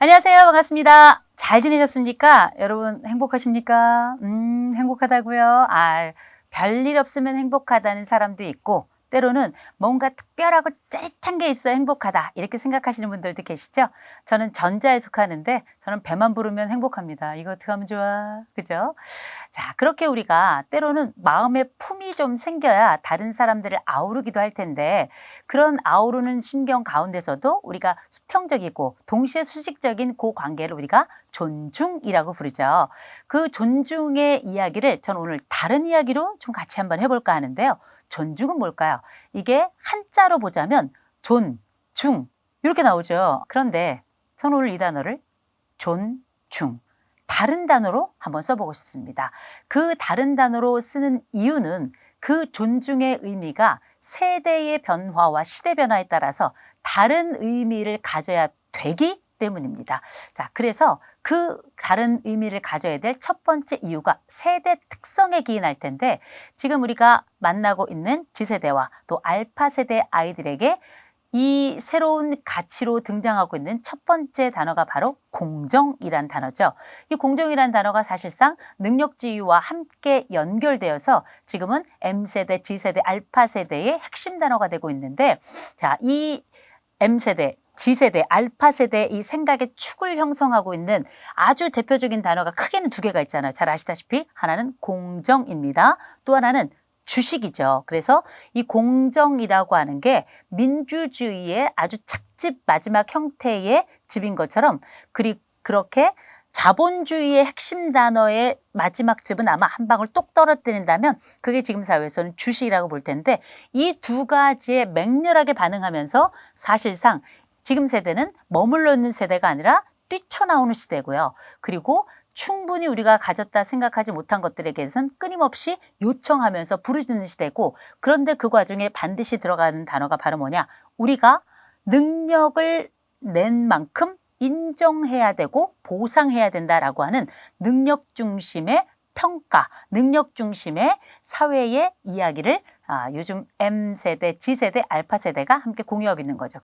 안녕하세요. 반갑습니다. 잘 지내셨습니까? 여러분 행복하십니까? 음, 행복하다고요? 아, 별일 없으면 행복하다는 사람도 있고 때로는 뭔가 특별하고 짜릿한 게 있어 행복하다 이렇게 생각하시는 분들도 계시죠? 저는 전자에 속하는데 저는 배만 부르면 행복합니다. 이거 어떻게 하면 좋아? 그죠? 자, 그렇게 우리가 때로는 마음에 품이 좀 생겨야 다른 사람들을 아우르기도 할 텐데 그런 아우르는 심경 가운데서도 우리가 수평적이고 동시에 수직적인 그 관계를 우리가 존중이라고 부르죠. 그 존중의 이야기를 저는 오늘 다른 이야기로 좀 같이 한번 해볼까 하는데요. 존중은 뭘까요? 이게 한자로 보자면 존, 중 이렇게 나오죠. 그런데 저는 오늘 이 단어를 존 중 다른 단어로 한번 써보고 싶습니다. 그 다른 단어로 쓰는 이유는 그 존중의 의미가 세대의 변화와 시대 변화에 따라서 다른 의미를 가져야 되기 때문입니다. 자, 그래서 그 다른 의미를 가져야 될 첫 번째 이유가 세대 특성에 기인할 텐데 지금 우리가 만나고 있는 G세대와 또 알파 세대 아이들에게 이 새로운 가치로 등장하고 있는 첫 번째 단어가 바로 공정이란 단어죠. 이 공정이란 단어가 사실상 능력지위와 함께 연결되어서 지금은 M세대, G세대, 알파 세대의 핵심 단어가 되고 있는데 자, 이 M세대, G세대, 알파 세대의 이 생각의 축을 형성하고 있는 아주 대표적인 단어가 크게는 두 개가 있잖아요. 잘 아시다시피 하나는 공정입니다. 또 하나는 주식이죠. 그래서 이 공정이라고 하는 게 민주주의의 아주 착집 마지막 형태의 집인 것처럼 그리 그렇게 자본주의의 핵심 단어의 마지막 집은 아마 한 방울 똑 떨어뜨린다면 그게 지금 사회에서는 주식이라고 볼 텐데 이 두 가지에 맹렬하게 반응하면서 사실상 지금 세대는 머물러 있는 세대가 아니라 뛰쳐나오는 시대고요. 그리고 충분히 우리가 가졌다 생각하지 못한 것들에 대해서는 끊임없이 요청하면서 부르짖는 시대고 그런데 그 과정에 반드시 들어가는 단어가 바로 뭐냐? 우리가 능력을 낸 만큼 인정해야 되고 보상해야 된다라고 하는 능력 중심의 평가, 능력 중심의 사회의 이야기를 아, 요즘 M세대, G세대, 알파세대가 함께 공유하고 있는 거죠.